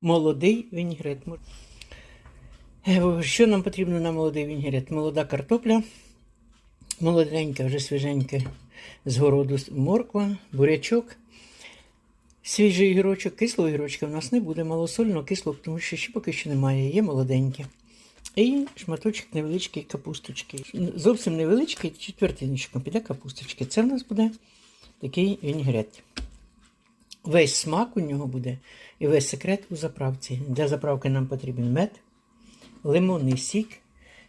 молодий вінігрет. Е, Що нам потрібно на молодий вінігрет? Молода картопля, молоденька, вже свіженька з городу морква, бурячок, свіжий гірочок, кислого гірочка в нас не буде, малосольного, кислого, тому що ще поки що немає, є молоденьке. І шматочок невеличкий капусточки. Зовсім невеличкий, четвертиночком піде капусточки. Це в нас буде такий вінігрет. Весь смак у нього буде і весь секрет у заправці. Для заправки нам потрібен мед, лимонний сік,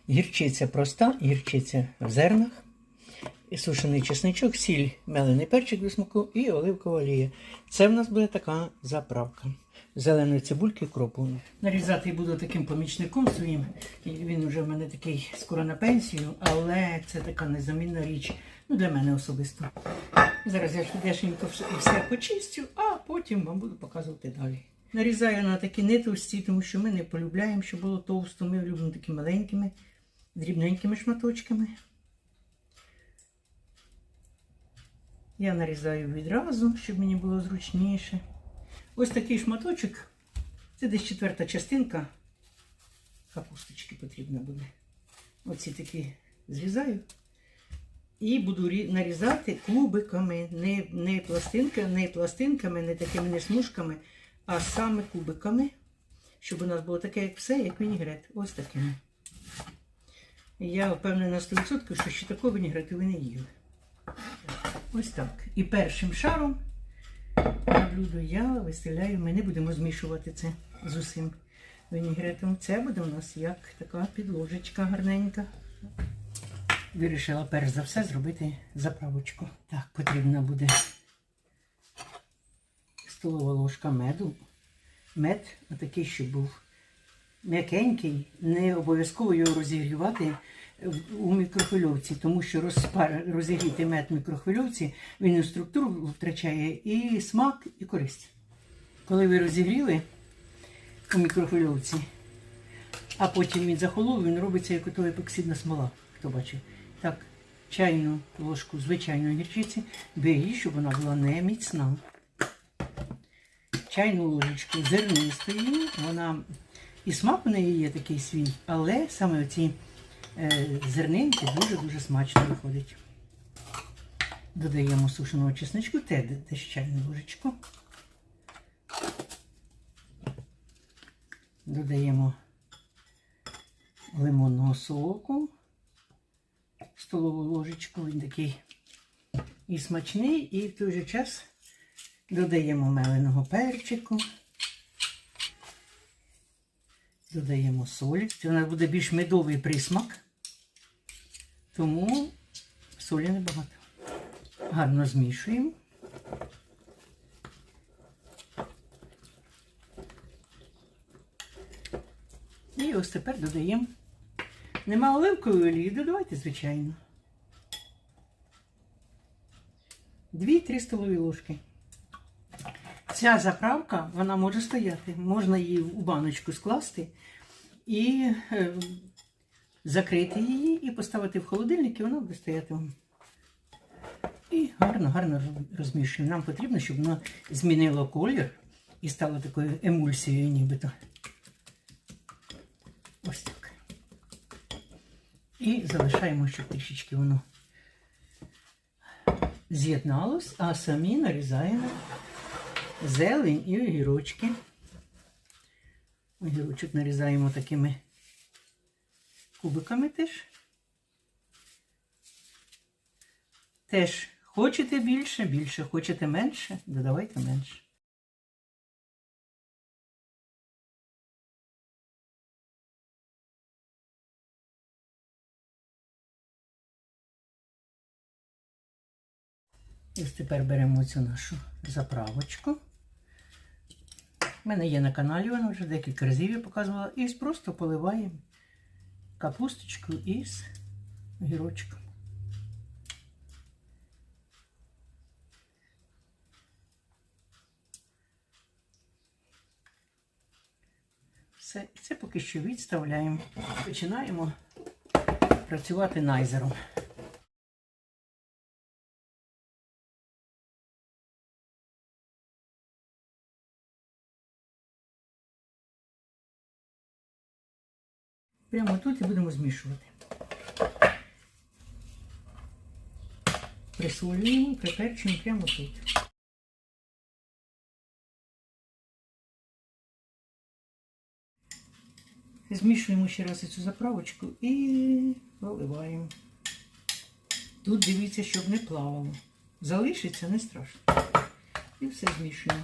гірчиця проста, гірчиця в зернах, сушений чесничок, сіль, мелений перчик до смаку і оливкова олія. Це в нас буде така заправка. Зеленої цибульки кропу. Нарізати буду таким помічником своїм. Він вже в мене такий скоро на пенсію, але це така незамінна річ ну, для мене особисто. Зараз я швидесенько все, все почистю, а потім вам буду показувати далі. Нарізаю на такі не товсті, тому що ми не полюбляємо, щоб було товсто. Ми любимо такі маленькими, дрібненькими шматочками. Я нарізаю відразу, щоб мені було зручніше. Ось такий шматочок. Це десь четверта частинка. Капусточки потрібно буде. Оці такі зрізаю. І буду нарізати кубиками, не, не, пластинка, не пластинками, не такими не смужками, а саме кубиками, щоб у нас було таке, як все, як вінігрет. Ось. І Я впевнена на 100%, що ще такого вінігрету ви не їли. Ось так. І першим шаром на блюдо я виставляю, ми не будемо змішувати це з усім вінігретом. Це буде у нас як така підложечка гарненька. Вирішила перш за все зробити заправочку. Так, потрібна буде столова ложка меду. Мед отакий, щоб був м'якенький, не обов'язково його розігрівати у мікрохвильовці, тому що розпар, розігріти мед в мікрохвильовці, він і структуру втрачає і смак, і користь. Коли ви розігріли у мікрохвильовці, а потім він захолов, він робиться як ото епоксидна смола, хто бачив. Так, чайну ложку звичайної гірчиці, беріть, щоб вона була не міцна. Чайну ложечку зернистої, вона і смак у неї є такий свій, але саме оці е, зернинки дуже-дуже смачно виходить. Додаємо сушеного чесничку, те десь чайну ложечку. Додаємо лимонного соку, столову ложечку, він такий і смачний, і в той же час додаємо меленого перчику. Додаємо солі. Це у нас буде більш медовий присмак, тому солі небагато. Гарно змішуємо. І ось тепер додаємо. Нема оливкової олії, додавайте, звичайно. Дві-три столові ложки. Ця заправка, вона може стояти. Можна її у баночку скласти і е, закрити її і поставити в холодильник, і вона буде стояти вам. І гарно, гарно розмішуємо. Нам потрібно, щоб воно змінило колір і стало такою емульсією, нібито. Ось так. І залишаємо, щоб трішечки воно з'єдналось, а самі нарізаємо зелень і огірочки. Огірочок нарізаємо такими кубиками теж. Теж хочете більше, більше, хочете менше, додавайте менше. Ось тепер беремо цю нашу заправочку. У мене є на каналі, вона вже декілька разів я показувала. І просто поливаємо капусточку із огірочком. Все, це поки що відставляємо. Починаємо працювати найзером. Прямо тут і будемо змішувати. Присолюємо, приперчуємо прямо тут. Змішуємо ще раз цю заправочку і виливаємо. Тут дивіться, щоб не плавало. Залишиться, не страшно. І все змішуємо.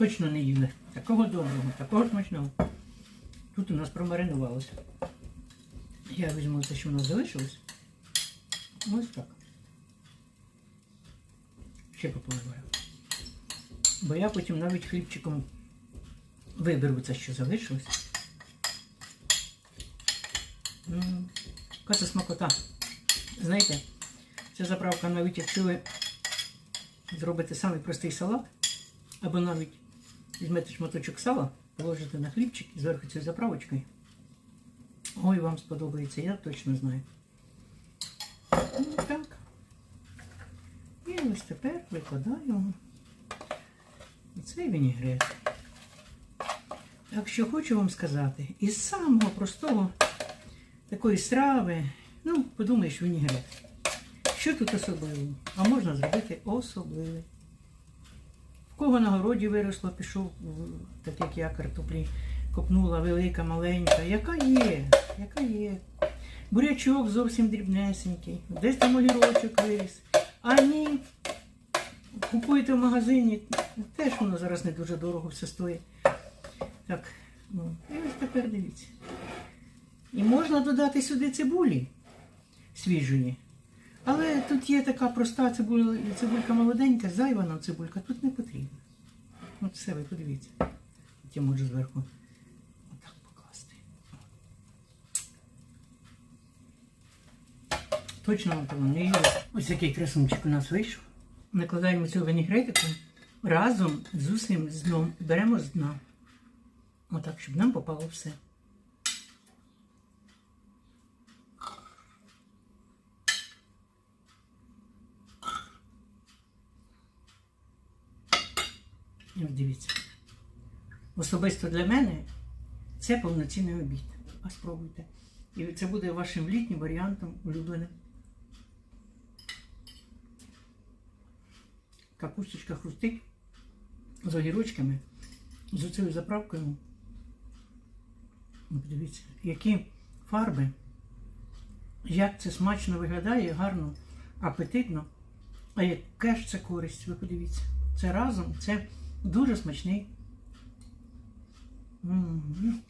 Точно не їли. Такого доброго, такого смачного. Тут у нас промаринувалося. Я візьму те, що у нас залишилось. Ось так. Ще пополиваю. Бо я потім навіть хлібчиком виберу це, що залишилось. Це смакота. Знаєте, ця заправка, навіть якщо ви зробите самий простий салат, або навіть візьмете шматочок сала, положите на хлібчик і зверху цією заправочкою. Ой, вам сподобається, я точно знаю. Ну, так. І ось тепер викладаємо цей вінігрет. Так що хочу вам сказати, із самого простого такої страви, ну, подумаєш, вінігрет. Що тут особливого? А можна зробити особливе. Кого на городі виросло, пішов, так як я картоплі копнула велика, маленька. Яка є? Яка є? Бурячок зовсім дрібнесенький, десь там огірочок виріс. А ні, купуєте в магазині, теж воно зараз не дуже дорого все стоїть. Так, ну, і ось тепер дивіться. І можна додати сюди цибулі свіжої. Але тут є така проста цибуля, цибулька молоденька, зайва нам цибулька, тут не потрібна. От все, ви подивіться. От Я можу зверху отак покласти. Точно вам того не їли. Ось який красунчик у нас вийшов. Накладаємо цю вінігретику разом з усім з дном. Беремо з дна. Отак, щоб нам попало все. Дивіться. Особисто для мене це повноцінний обід. А спробуйте. І це буде вашим літнім варіантом улюбленим. Капусточка хрустить з огірочками, з цією заправкою. Ну, Подивіться, які фарби, як це смачно виглядає, гарно, апетитно. А яка ж це користь, ви подивіться. Це разом, це дуже смачний. М.